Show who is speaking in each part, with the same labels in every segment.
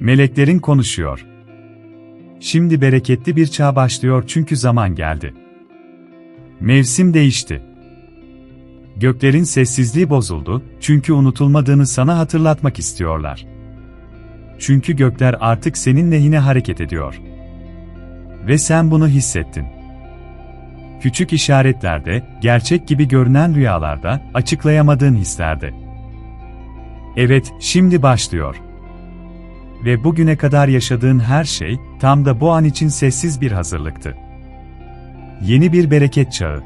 Speaker 1: Meleklerin konuşuyor. Şimdi bereketli bir çağ başlıyor çünkü zaman geldi. Mevsim değişti. Göklerin sessizliği bozuldu çünkü unutulmadığını sana hatırlatmak istiyorlar. Çünkü gökler artık senin lehine hareket ediyor. Ve sen bunu hissettin. Küçük işaretlerde, gerçek gibi görünen rüyalarda, açıklayamadığın hislerde. Evet, şimdi başlıyor. Ve bugüne kadar yaşadığın her şey, tam da bu an için sessiz bir hazırlıktı. Yeni bir bereket çağı.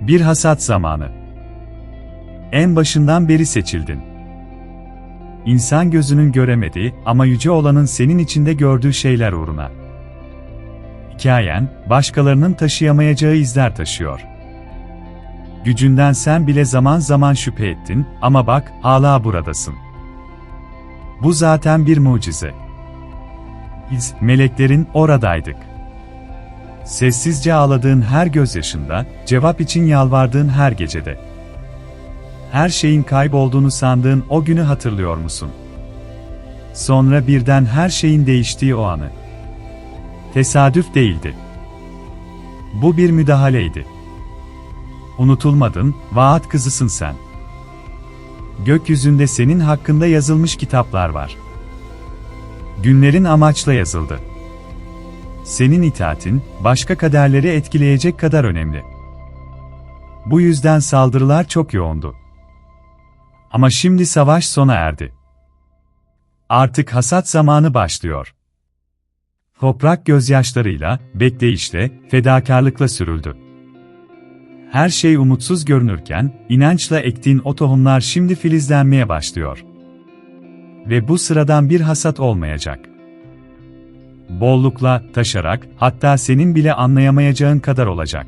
Speaker 1: Bir hasat zamanı. En başından beri seçildin. İnsan gözünün göremediği ama yüce olanın senin içinde gördüğü şeyler uğruna. Hikayen, başkalarının taşıyamayacağı izler taşıyor. Gücünden sen bile zaman zaman şüphe ettin ama bak, hala buradasın. Bu zaten bir mucize. Biz, meleklerin, oradaydık. Sessizce ağladığın her gözyaşında, cevap için yalvardığın her gecede. Her şeyin kaybolduğunu sandığın o günü hatırlıyor musun? Sonra birden her şeyin değiştiği o anı. Tesadüf değildi. Bu bir müdahaleydi. Unutulmadın, vaat kızısın sen. Gökyüzünde senin hakkında yazılmış kitaplar var. Günlerin amaçla yazıldı. Senin itaatin, başka kaderleri etkileyecek kadar önemli. Bu yüzden saldırılar çok yoğundu. Ama şimdi savaş sona erdi. Artık hasat zamanı başlıyor. Toprak gözyaşlarıyla, bekleyişle, fedakarlıkla sürüldü. Her şey umutsuz görünürken, inançla ektiğin o tohumlar şimdi filizlenmeye başlıyor. Ve bu sıradan bir hasat olmayacak. Bollukla, taşarak, hatta senin bile anlayamayacağın kadar olacak.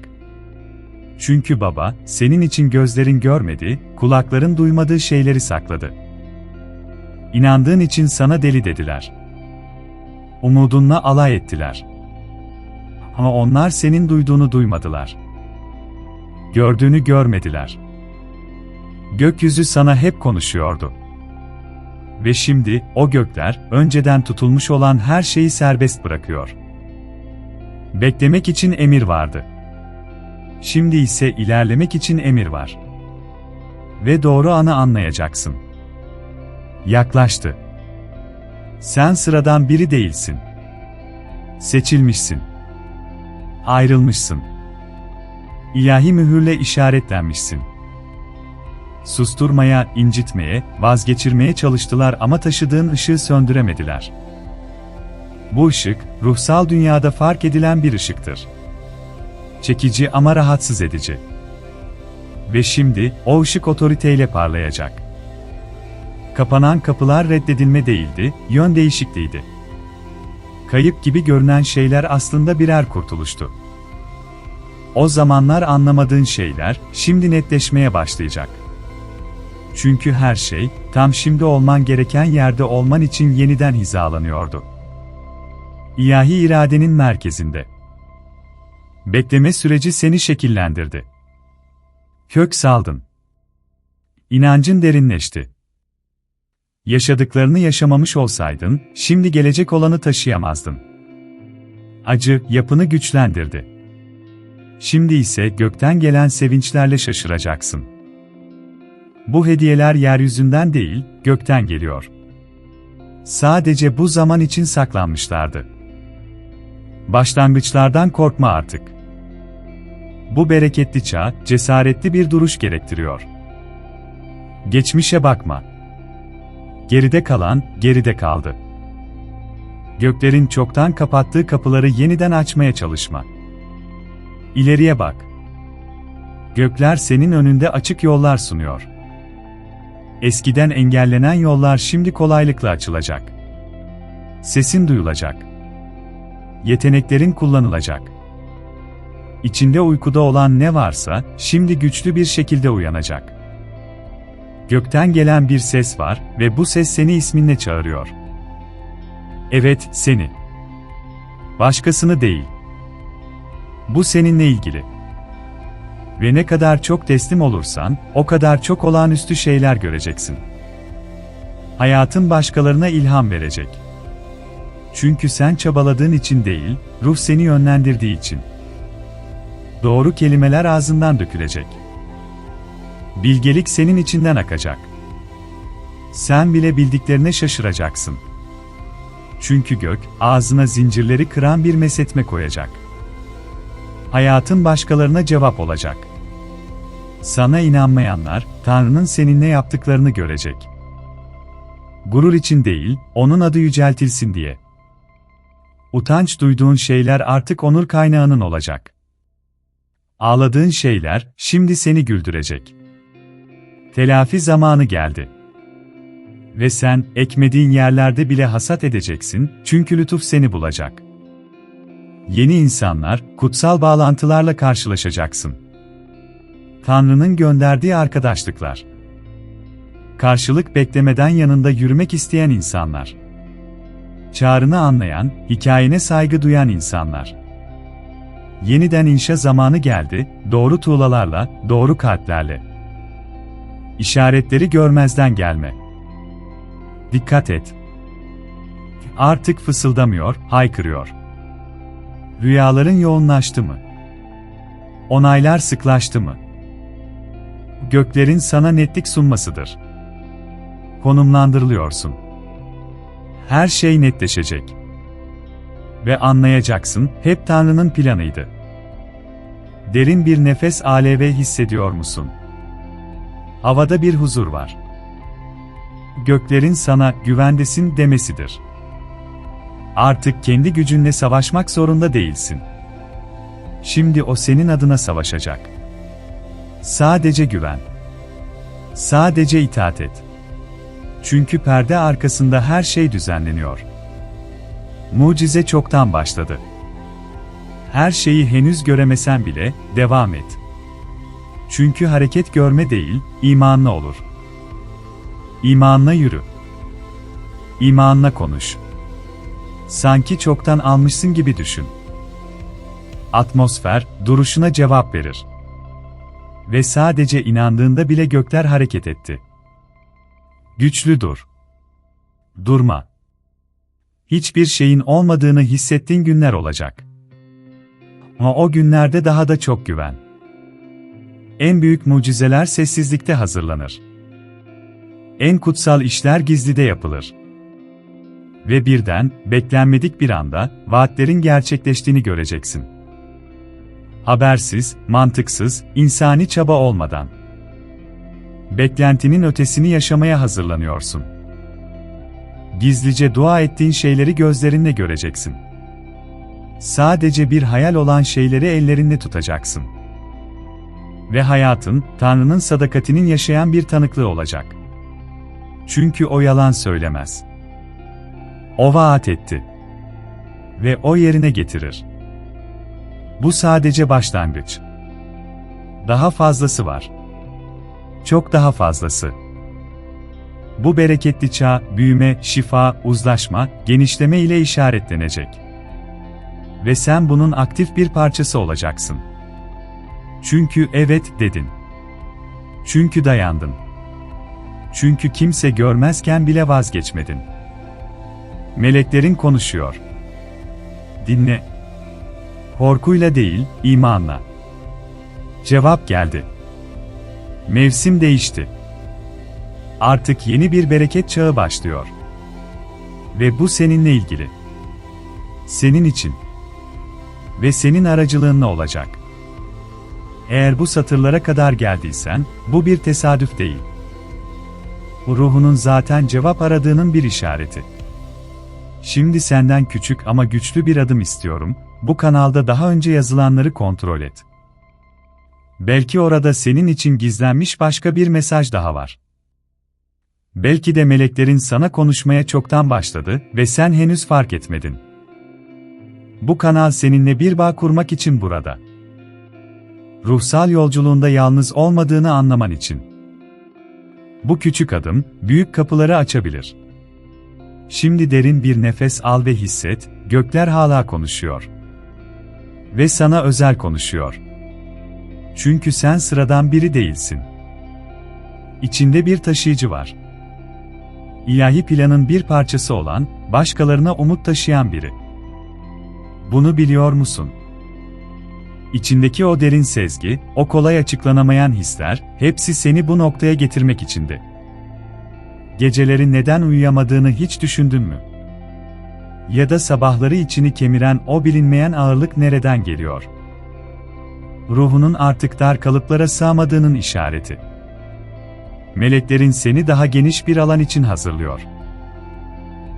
Speaker 1: Çünkü baba, senin için gözlerin görmedi, kulakların duymadığı şeyleri sakladı. İnandığın için sana deli dediler. Umudunla alay ettiler. Ama onlar senin duyduğunu duymadılar. Gördüğünü görmediler. Gökyüzü sana hep konuşuyordu. Ve şimdi, o gökler, önceden tutulmuş olan her şeyi serbest bırakıyor. Beklemek için emir vardı. Şimdi ise ilerlemek için emir var. Ve doğru anı anlayacaksın. Yaklaştı. Sen sıradan biri değilsin. Seçilmişsin. Ayrılmışsın. İlahi mühürle işaretlenmişsin. Susturmaya, incitmeye, vazgeçirmeye çalıştılar ama taşıdığın ışığı söndüremediler. Bu ışık, ruhsal dünyada fark edilen bir ışıktır. Çekici ama rahatsız edici. Ve şimdi, o ışık otoriteyle parlayacak. Kapanan kapılar reddedilme değildi, yön değişikliğiydi. Kayıp gibi görünen şeyler aslında birer kurtuluştu. O zamanlar anlamadığın şeyler, şimdi netleşmeye başlayacak. Çünkü her şey, tam şimdi olman gereken yerde olman için yeniden hizalanıyordu. İlahi iradenin merkezinde. Bekleme süreci seni şekillendirdi. Kök saldın. İnancın derinleşti. Yaşadıklarını yaşamamış olsaydın, şimdi gelecek olanı taşıyamazdın. Acı, yapını güçlendirdi. Şimdi ise gökten gelen sevinçlerle şaşıracaksın. Bu hediyeler yeryüzünden değil, gökten geliyor. Sadece bu zaman için saklanmışlardı. Başlangıçlardan korkma artık. Bu bereketli çağ, cesaretli bir duruş gerektiriyor. Geçmişe bakma. Geride kalan, geride kaldı. Göklerin çoktan kapattığı kapıları yeniden açmaya çalışma. İleriye bak. Gökler senin önünde açık yollar sunuyor. Eskiden engellenen yollar şimdi kolaylıkla açılacak. Sesin duyulacak. Yeteneklerin kullanılacak. İçinde uykuda olan ne varsa şimdi güçlü bir şekilde uyanacak. Gökten gelen bir ses var ve bu ses seni isminle çağırıyor. Evet, seni. Başkasını değil. Bu seninle ilgili. Ve ne kadar çok teslim olursan, o kadar çok olağanüstü şeyler göreceksin. Hayatın başkalarına ilham verecek. Çünkü sen çabaladığın için değil, ruh seni yönlendirdiği için. Doğru kelimeler ağzından dökülecek. Bilgelik senin içinden akacak. Sen bile bildiklerine şaşıracaksın. Çünkü gök, ağzına zincirleri kıran bir mesetme koyacak. Hayatın başkalarına cevap olacak. Sana inanmayanlar, Tanrı'nın seninle yaptıklarını görecek. Gurur için değil, onun adı yüceltilsin diye. Utanç duyduğun şeyler artık onur kaynağının olacak. Ağladığın şeyler, şimdi seni güldürecek. Telafi zamanı geldi. Ve sen, ekmediğin yerlerde bile hasat edeceksin, çünkü lütuf seni bulacak. Yeni insanlar, kutsal bağlantılarla karşılaşacaksın. Tanrı'nın gönderdiği arkadaşlıklar. Karşılık beklemeden yanında yürümek isteyen insanlar. Çağrını anlayan, hikayene saygı duyan insanlar. Yeniden inşa zamanı geldi, doğru tuğlalarla, doğru kalplerle. İşaretleri görmezden gelme. Dikkat et. Artık fısıldamıyor, haykırıyor. Rüyaların yoğunlaştı mı? Onaylar sıklaştı mı? Göklerin sana netlik sunmasıdır. Konumlandırılıyorsun. Her şey netleşecek. Ve anlayacaksın, hep Tanrı'nın planıydı. Derin bir nefes aleve hissediyor musun? Havada bir huzur var. Göklerin sana güvendesin demesidir. Artık kendi gücünle savaşmak zorunda değilsin. Şimdi o senin adına savaşacak. Sadece güven. Sadece itaat et. Çünkü perde arkasında her şey düzenleniyor. Mucize çoktan başladı. Her şeyi henüz göremesen bile devam et. Çünkü hareket görme değil, imanla olur. İmanla yürü. İmanla konuş. Sanki çoktan almışsın gibi düşün. Atmosfer duruşuna cevap verir. Ve sadece inandığında bile gökler hareket etti. Güçlü dur. Durma. Hiçbir şeyin olmadığını hissettiğin günler olacak. Ama o günlerde daha da çok güven. En büyük mucizeler sessizlikte hazırlanır. En kutsal işler gizlide yapılır. Ve birden, beklenmedik bir anda, vaatlerin gerçekleştiğini göreceksin. Habersiz, mantıksız, insani çaba olmadan. Beklentinin ötesini yaşamaya hazırlanıyorsun. Gizlice dua ettiğin şeyleri gözlerinle göreceksin. Sadece bir hayal olan şeyleri ellerinle tutacaksın. Ve hayatın, Tanrı'nın sadakatinin yaşayan bir tanıklığı olacak. Çünkü o yalan söylemez. O vaat etti. Ve o yerine getirir. Bu sadece başlangıç. Daha fazlası var. Çok daha fazlası. Bu bereketli çağ, büyüme, şifa, uzlaşma, genişleme ile işaretlenecek. Ve sen bunun aktif bir parçası olacaksın. Çünkü evet dedin. Çünkü dayandın. Çünkü kimse görmezken bile vazgeçmedin. Meleklerin konuşuyor. Dinle. Korkuyla değil, imanla. Cevap geldi. Mevsim değişti. Artık yeni bir bereket çağı başlıyor. Ve bu seninle ilgili. Senin için. Ve senin aracılığınla olacak. Eğer bu satırlara kadar geldiysen, bu bir tesadüf değil. Bu ruhunun zaten cevap aradığının bir işareti. Şimdi senden küçük ama güçlü bir adım istiyorum. Bu kanalda daha önce yazılanları kontrol et. Belki orada senin için gizlenmiş başka bir mesaj daha var. Belki de meleklerin sana konuşmaya çoktan başladı ve sen henüz fark etmedin. Bu kanal seninle bir bağ kurmak için burada. Ruhsal yolculuğunda yalnız olmadığını anlaman için. Bu küçük adım, büyük kapıları açabilir. Şimdi derin bir nefes al ve hisset, gökler hala konuşuyor. Ve sana özel konuşuyor. Çünkü sen sıradan biri değilsin. İçinde bir taşıyıcı var. ilahi planın bir parçası olan, başkalarına umut taşıyan biri. Bunu biliyor musun? İçindeki o derin sezgi, o kolay açıklanamayan hisler, hepsi seni bu noktaya getirmek içindi. Geceleri neden uyuyamadığını hiç düşündün mü? Ya da sabahları içini kemiren o bilinmeyen ağırlık nereden geliyor? Ruhunun artık dar kalıplara sığmadığının işareti. Meleklerin seni daha geniş bir alan için hazırlıyor.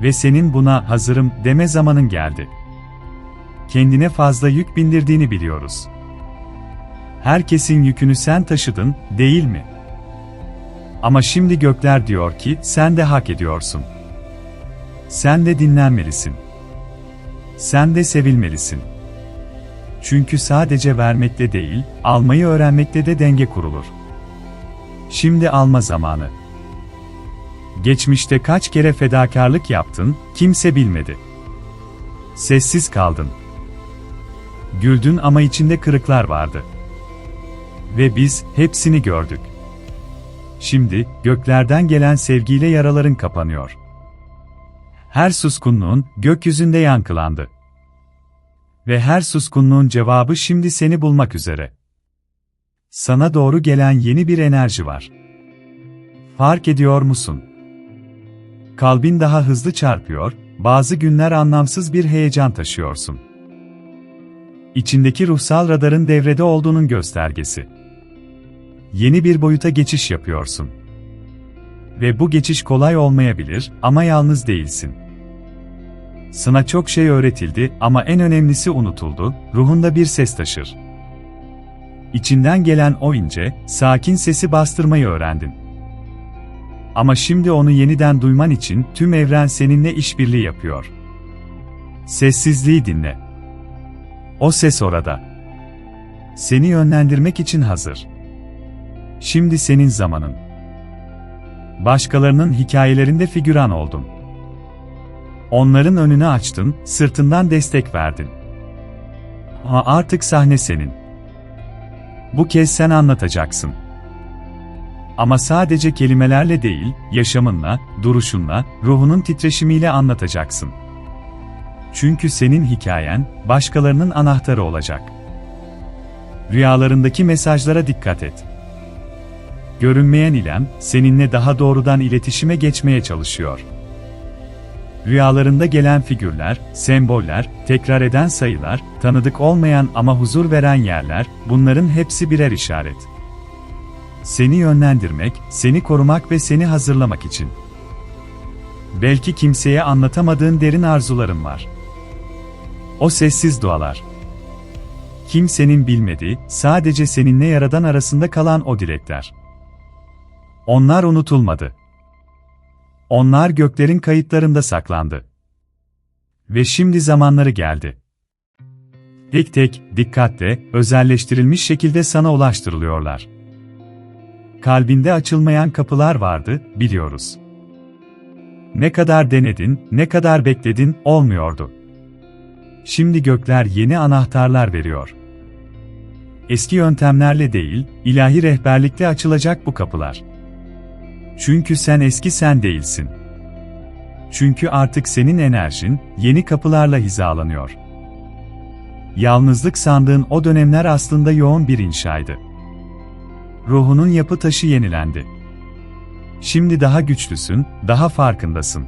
Speaker 1: Ve senin buna hazırım deme zamanın geldi. Kendine fazla yük bindirdiğini biliyoruz. Herkesin yükünü sen taşıdın, değil mi? Ama şimdi gökler diyor ki sen de hak ediyorsun. Sen de dinlenmelisin. Sen de sevilmelisin. Çünkü sadece vermekle değil, almayı öğrenmekle de denge kurulur. Şimdi alma zamanı. Geçmişte kaç kere fedakarlık yaptın, kimse bilmedi. Sessiz kaldın. Güldün ama içinde kırıklar vardı. Ve biz hepsini gördük. Şimdi göklerden gelen sevgiyle yaraların kapanıyor. Her suskunluğun gökyüzünde yankılandı. Ve her suskunluğun cevabı şimdi seni bulmak üzere. Sana doğru gelen yeni bir enerji var. Fark ediyor musun? Kalbin daha hızlı çarpıyor, bazı günler anlamsız bir heyecan taşıyorsun. İçindeki ruhsal radarın devrede olduğunun göstergesi. Yeni bir boyuta geçiş yapıyorsun. Ve bu geçiş kolay olmayabilir ama yalnız değilsin. Sana çok şey öğretildi ama en önemlisi unutuldu, ruhunda bir ses taşır. İçinden gelen o ince, sakin sesi bastırmayı öğrendin. Ama şimdi onu yeniden duyman için tüm evren seninle işbirliği yapıyor. Sessizliği dinle. O ses orada. Seni yönlendirmek için hazır. Şimdi senin zamanın. Başkalarının hikayelerinde figüran oldun. Onların önünü açtın, sırtından destek verdin. Ama artık sahne senin. Bu kez sen anlatacaksın. Ama sadece kelimelerle değil, yaşamınla, duruşunla, ruhunun titreşimiyle anlatacaksın. Çünkü senin hikayen, başkalarının anahtarı olacak. Rüyalarındaki mesajlara dikkat et. Görünmeyen ilem, seninle daha doğrudan iletişime geçmeye çalışıyor. Rüyalarında gelen figürler, semboller, tekrar eden sayılar, tanıdık olmayan ama huzur veren yerler, bunların hepsi birer işaret. Seni yönlendirmek, seni korumak ve seni hazırlamak için. Belki kimseye anlatamadığın derin arzuların var. O sessiz dualar. Kimsenin bilmediği, sadece seninle yaradan arasında kalan o dilekler. Onlar unutulmadı. Onlar göklerin kayıtlarında saklandı. Ve şimdi zamanları geldi. Tek tek, dikkatle, özelleştirilmiş şekilde sana ulaştırılıyorlar. Kalbinde açılmayan kapılar vardı, biliyoruz. Ne kadar denedin, ne kadar bekledin, olmuyordu. Şimdi gökler yeni anahtarlar veriyor. Eski yöntemlerle değil, ilahi rehberlikle açılacak bu kapılar. Çünkü sen eski sen değilsin. Çünkü artık senin enerjin yeni kapılarla hizalanıyor. Yalnızlık sandığın o dönemler aslında yoğun bir inşaydı. Ruhunun yapı taşı yenilendi. Şimdi daha güçlüsün, daha farkındasın.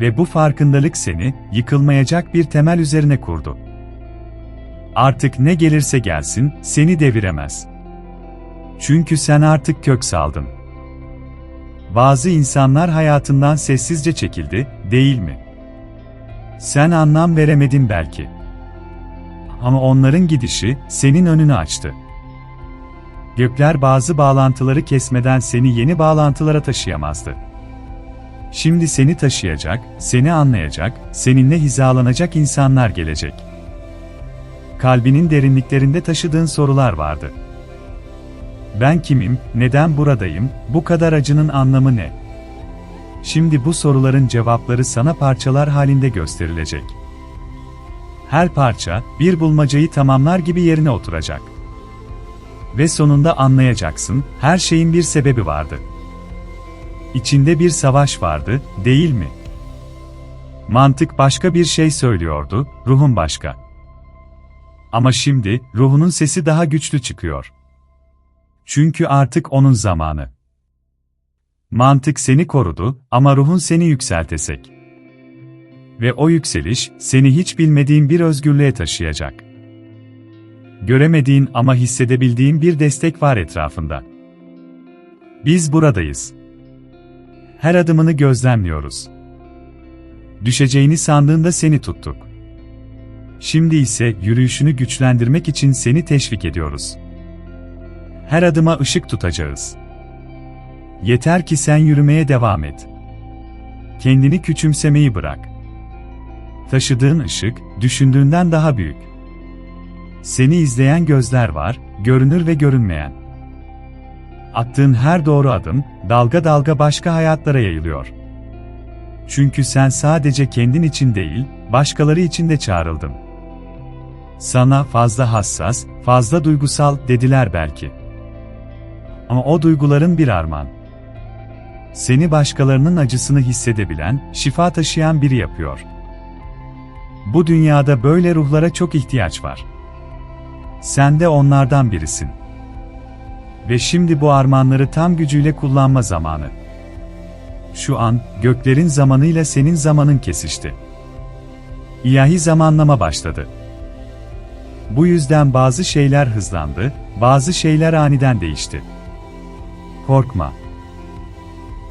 Speaker 1: Ve bu farkındalık seni yıkılmayacak bir temel üzerine kurdu. Artık ne gelirse gelsin, seni deviremez. Çünkü sen artık kök saldın. Bazı insanlar hayatından sessizce çekildi, değil mi? Sen anlam veremedin belki. Ama onların gidişi senin önünü açtı. Gökler bazı bağlantıları kesmeden seni yeni bağlantılara taşıyamazdı. Şimdi seni taşıyacak, seni anlayacak, seninle hizalanacak insanlar gelecek. Kalbinin derinliklerinde taşıdığın sorular vardı. Ben kimim, neden buradayım, bu kadar acının anlamı ne? Şimdi bu soruların cevapları sana parçalar halinde gösterilecek. Her parça, bir bulmacayı tamamlar gibi yerine oturacak. Ve sonunda anlayacaksın, her şeyin bir sebebi vardı. içinde bir savaş vardı, değil mi? Mantık başka bir şey söylüyordu, ruhun başka. Ama şimdi, ruhunun sesi daha güçlü çıkıyor. Çünkü artık onun zamanı. Mantık seni korudu ama ruhun seni yükseltesek. Ve o yükseliş, seni hiç bilmediğin bir özgürlüğe taşıyacak. Göremediğin ama hissedebildiğin bir destek var etrafında. Biz buradayız. Her adımını gözlemliyoruz. Düşeceğini sandığında seni tuttuk. Şimdi ise yürüyüşünü güçlendirmek için seni teşvik ediyoruz. Her adıma ışık tutacağız. Yeter ki sen yürümeye devam et. Kendini küçümsemeyi bırak. Taşıdığın ışık, düşündüğünden daha büyük. Seni izleyen gözler var, görünür ve görünmeyen. Attığın her doğru adım, dalga dalga başka hayatlara yayılıyor. Çünkü sen sadece kendin için değil, başkaları için de çağrıldın. Sana fazla hassas, fazla duygusal dediler belki. Ama o duyguların bir armağan. Seni başkalarının acısını hissedebilen, şifa taşıyan biri yapıyor. Bu dünyada böyle ruhlara çok ihtiyaç var. Sen de onlardan birisin. Ve şimdi bu armağanları tam gücüyle kullanma zamanı. Şu an, göklerin zamanıyla senin zamanın kesişti. İlahi zamanlama başladı. Bu yüzden bazı şeyler hızlandı, bazı şeyler aniden değişti. Korkma.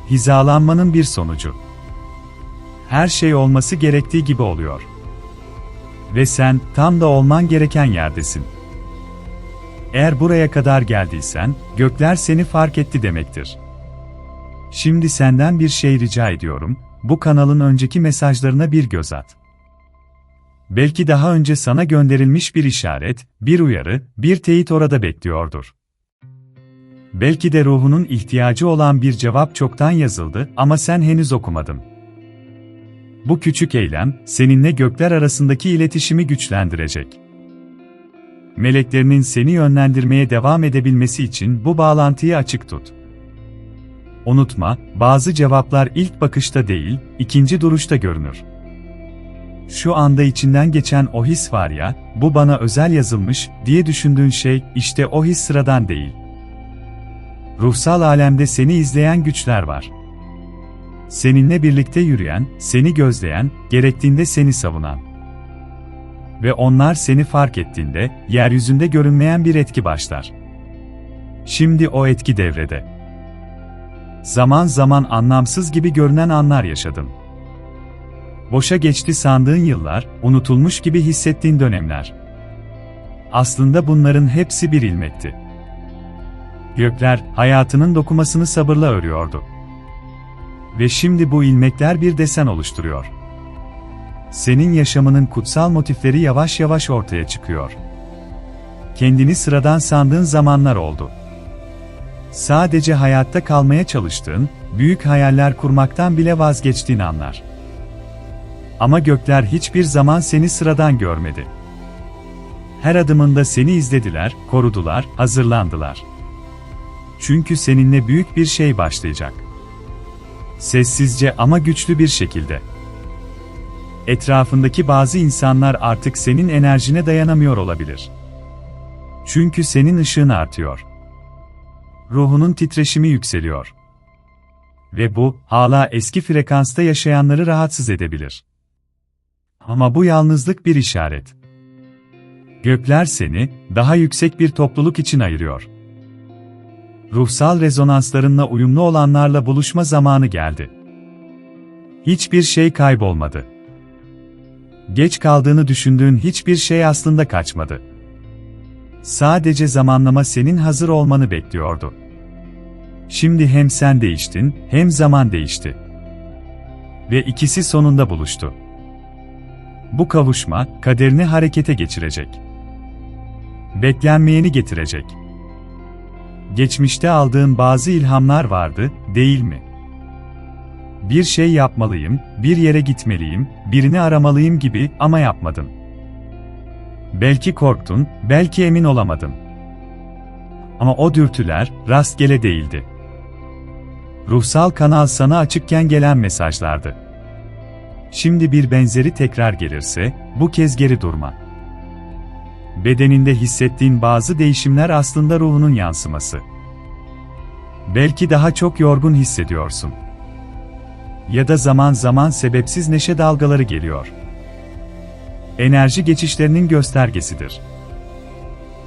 Speaker 1: Hizalanmanın bir sonucu. Her şey olması gerektiği gibi oluyor. Ve sen tam da olman gereken yerdesin. Eğer buraya kadar geldiysen, gökler seni fark etti demektir. Şimdi senden bir şey rica ediyorum, bu kanalın önceki mesajlarına bir göz at. Belki daha önce sana gönderilmiş bir işaret, bir uyarı, bir teyit orada bekliyordur. Belki de ruhunun ihtiyacı olan bir cevap çoktan yazıldı ama sen henüz okumadın. Bu küçük eylem, seninle gökler arasındaki iletişimi güçlendirecek. Meleklerinin seni yönlendirmeye devam edebilmesi için bu bağlantıyı açık tut. Unutma, bazı cevaplar ilk bakışta değil, ikinci duruşta görünür. Şu anda içinden geçen o his var ya, bu bana özel yazılmış diye düşündüğün şey, işte o his sıradan değil. Ruhsal alemde seni izleyen güçler var. Seninle birlikte yürüyen, seni gözleyen, gerektiğinde seni savunan. Ve onlar seni fark ettiğinde, yeryüzünde görünmeyen bir etki başlar. Şimdi o etki devrede. Zaman zaman anlamsız gibi görünen anlar yaşadım. Boşa geçti sandığın yıllar, unutulmuş gibi hissettiğin dönemler. Aslında bunların hepsi bir ilmekti. Gökler, hayatının dokumasını sabırla örüyordu. Ve şimdi bu ilmekler bir desen oluşturuyor. Senin yaşamının kutsal motifleri yavaş yavaş ortaya çıkıyor. Kendini sıradan sandığın zamanlar oldu. Sadece hayatta kalmaya çalıştığın, büyük hayaller kurmaktan bile vazgeçtiğin anlar. Ama gökler hiçbir zaman seni sıradan görmedi. Her adımında seni izlediler, korudular, hazırlandılar. Çünkü seninle büyük bir şey başlayacak. Sessizce ama güçlü bir şekilde. Etrafındaki bazı insanlar artık senin enerjine dayanamıyor olabilir. Çünkü senin ışığın artıyor. Ruhunun titreşimi yükseliyor. Ve bu, hala eski frekansta yaşayanları rahatsız edebilir. Ama bu yalnızlık bir işaret. Gökler seni, daha yüksek bir topluluk için ayırıyor. Ruhsal rezonanslarınla uyumlu olanlarla buluşma zamanı geldi. Hiçbir şey kaybolmadı. Geç kaldığını düşündüğün hiçbir şey aslında kaçmadı. Sadece zamanlama senin hazır olmanı bekliyordu. Şimdi hem sen değiştin, hem zaman değişti. Ve ikisi sonunda buluştu. Bu kavuşma, kaderini harekete geçirecek. Beklenmeyeni getirecek. Geçmişte aldığın bazı ilhamlar vardı, değil mi? Bir şey yapmalıyım, bir yere gitmeliyim, birini aramalıyım gibi ama yapmadın. Belki korktun, belki emin olamadın. Ama o dürtüler rastgele değildi. ruhsal kanal sana açıkken gelen mesajlardı. Şimdi bir benzeri tekrar gelirse, bu kez geri durma. Bedeninde hissettiğin bazı değişimler aslında ruhunun yansıması. Belki daha çok yorgun hissediyorsun. Ya da zaman zaman sebepsiz neşe dalgaları geliyor. Enerji geçişlerinin göstergesidir.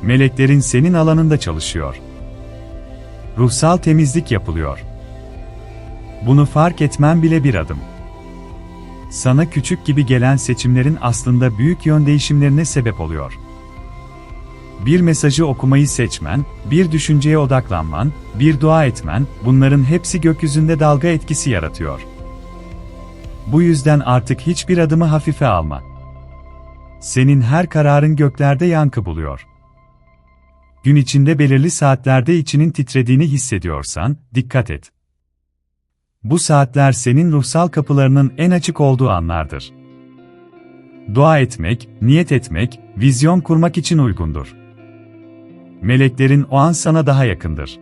Speaker 1: Meleklerin senin alanında çalışıyor. Ruhsal temizlik yapılıyor. Bunu fark etmen bile bir adım. Sana küçük gibi gelen seçimlerin aslında büyük yön değişimlerine sebep oluyor. Bir mesajı okumayı seçmen, bir düşünceye odaklanman, bir dua etmen, bunların hepsi gökyüzünde dalga etkisi yaratıyor. Bu yüzden artık hiçbir adımı hafife alma. Senin her kararın göklerde yankı buluyor. Gün içinde belirli saatlerde içinin titrediğini hissediyorsan, dikkat et. Bu saatler senin ruhsal kapılarının en açık olduğu anlardır. Dua etmek, niyet etmek, vizyon kurmak için uygundur. Meleklerin o an sana daha yakındır.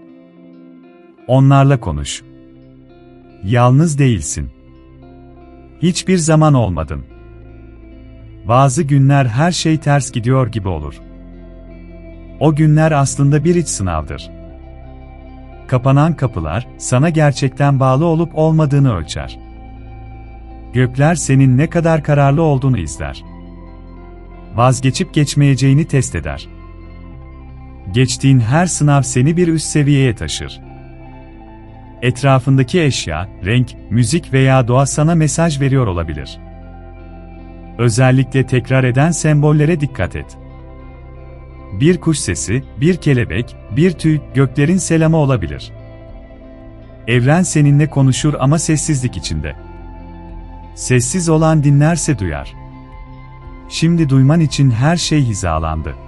Speaker 1: Onlarla konuş. Yalnız değilsin. Hiçbir zaman olmadın. Bazı günler her şey ters gidiyor gibi olur. O günler aslında bir iç sınavdır. Kapanan kapılar, sana gerçekten bağlı olup olmadığını ölçer. Gökler senin ne kadar kararlı olduğunu izler. Vazgeçip geçmeyeceğini test eder. Geçtiğin her sınav seni bir üst seviyeye taşır. Etrafındaki eşya, renk, müzik veya doğa sana mesaj veriyor olabilir. Özellikle tekrar eden sembollere dikkat et. Bir kuş sesi, bir kelebek, bir tüy, göklerin selamı olabilir. Evren seninle konuşur ama sessizlik içinde. Sessiz olan dinlerse duyar. Şimdi duyman için her şey hizalandı.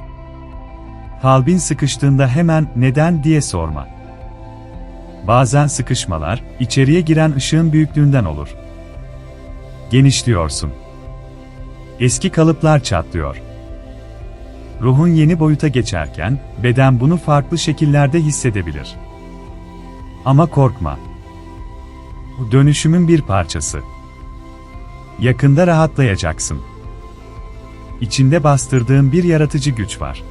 Speaker 1: Kalbin sıkıştığında hemen neden diye sorma. Bazen sıkışmalar, içeriye giren ışığın büyüklüğünden olur. Genişliyorsun. Eski kalıplar çatlıyor. Ruhun yeni boyuta geçerken, beden bunu farklı şekillerde hissedebilir. Ama korkma. Bu dönüşümün bir parçası. Yakında rahatlayacaksın. İçinde bastırdığın bir yaratıcı güç var.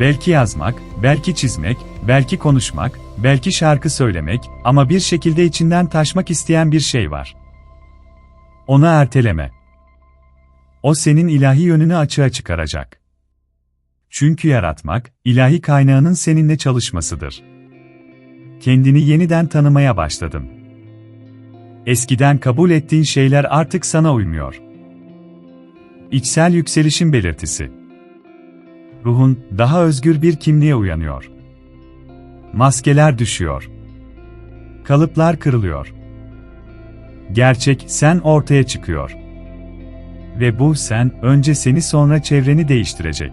Speaker 1: Belki yazmak, belki çizmek, belki konuşmak, belki şarkı söylemek ama bir şekilde içinden taşmak isteyen bir şey var. Onu erteleme. O senin ilahi yönünü açığa çıkaracak. Çünkü yaratmak, ilahi kaynağının seninle çalışmasıdır. Kendini yeniden tanımaya başladın. Eskiden kabul ettiğin şeyler artık sana uymuyor. İçsel yükselişin belirtisi. Ruhun daha özgür bir kimliğe uyanıyor. Maskeler düşüyor. Kalıplar kırılıyor. Gerçek sen ortaya çıkıyor. Ve bu sen önce seni sonra çevreni değiştirecek.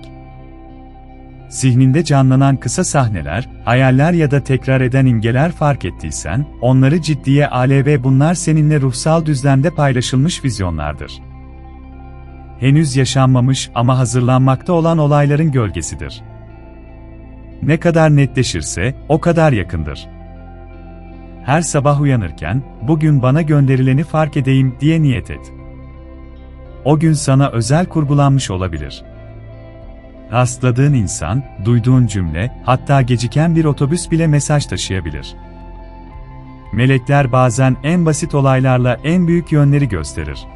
Speaker 1: Zihninde canlanan kısa sahneler, hayaller ya da tekrar eden imgeler fark ettiysen, onları ciddiye al ve bunlar seninle ruhsal düzlemde paylaşılmış vizyonlardır. Henüz yaşanmamış ama hazırlanmakta olan olayların gölgesidir. Ne kadar netleşirse, o kadar yakındır. Her sabah uyanırken, bugün bana gönderileni fark edeyim diye niyet et. O gün sana özel kurgulanmış olabilir. Rastladığın insan, duyduğun cümle, hatta geciken bir otobüs bile mesaj taşıyabilir. Melekler bazen en basit olaylarla en büyük yönleri gösterir.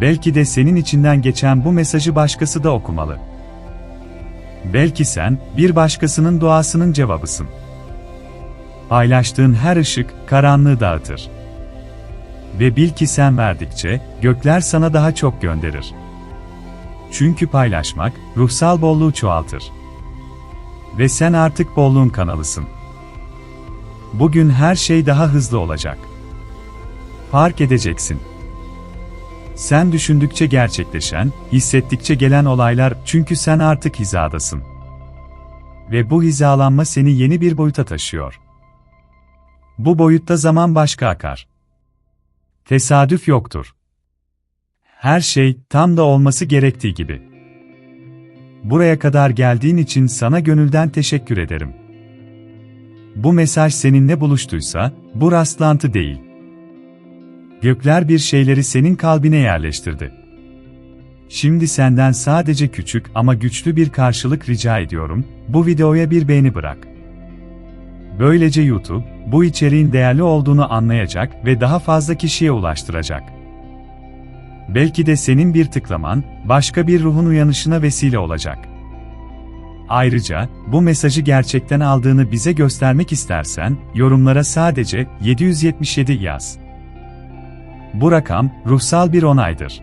Speaker 1: Belki de senin içinden geçen bu mesajı başkası da okumalı. Belki sen, bir başkasının duasının cevabısın. Paylaştığın her ışık, karanlığı dağıtır. Ve bil ki sen verdikçe, gökler sana daha çok gönderir. Çünkü paylaşmak, ruhsal bolluğu çoğaltır. Ve sen artık bolluğun kanalısın. Bugün her şey daha hızlı olacak. Fark edeceksin. Sen düşündükçe gerçekleşen, hissettikçe gelen olaylar çünkü sen artık hizadasın. Ve bu hizalanma seni yeni bir boyuta taşıyor. Bu boyutta zaman başka akar. Tesadüf yoktur. Her şey tam da olması gerektiği gibi. Buraya kadar geldiğin için sana gönülden teşekkür ederim. bu mesaj seninle buluştuysa, bu rastlantı değil. Gökler bir şeyleri senin kalbine yerleştirdi. Şimdi senden sadece küçük ama güçlü bir karşılık rica ediyorum, bu videoya bir beğeni bırak. Böylece YouTube, bu içeriğin değerli olduğunu anlayacak ve daha fazla kişiye ulaştıracak. Belki de senin bir tıklaman, başka bir ruhun uyanışına vesile olacak. Ayrıca, bu mesajı gerçekten aldığını bize göstermek istersen, yorumlara sadece 777 yaz. Bu rakam, ruhsal bir onaydır.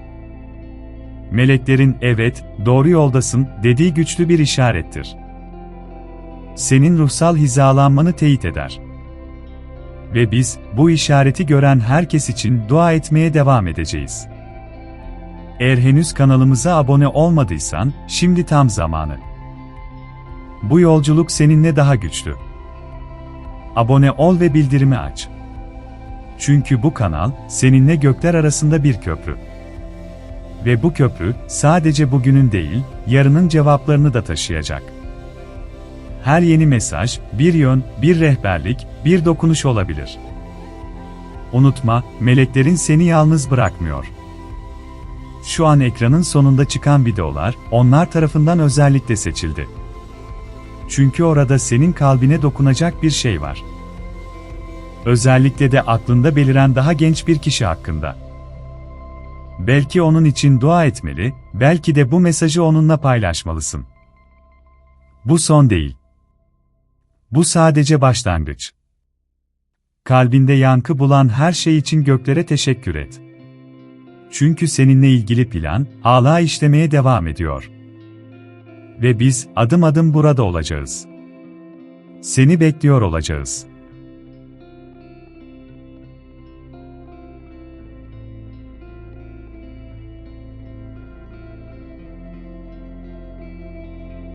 Speaker 1: Meleklerin evet, doğru yoldasın dediği güçlü bir işarettir. Senin ruhsal hizalanmanı teyit eder. Ve biz, bu işareti gören herkes için dua etmeye devam edeceğiz. Eğer henüz kanalımıza abone olmadıysan, şimdi tam zamanı. Bu yolculuk seninle daha güçlü. Abone ol ve bildirimi aç. Çünkü bu kanal, seninle gökler arasında bir köprü. Ve bu köprü, sadece bugünün değil, yarının cevaplarını da taşıyacak. Her yeni mesaj, bir yön, bir rehberlik, bir dokunuş olabilir. Unutma, meleklerin seni yalnız bırakmıyor. Şu an ekranın sonunda çıkan videolar, onlar tarafından özellikle seçildi. Çünkü orada senin kalbine dokunacak bir şey var. Özellikle de aklında beliren daha genç bir kişi hakkında. Belki onun için dua etmeli, belki de bu mesajı onunla paylaşmalısın. Bu son değil. Bu sadece başlangıç. Kalbinde yankı bulan her şey için göklere teşekkür et. Çünkü seninle ilgili plan hala işlemeye devam ediyor. Ve biz adım adım burada olacağız. Seni bekliyor olacağız.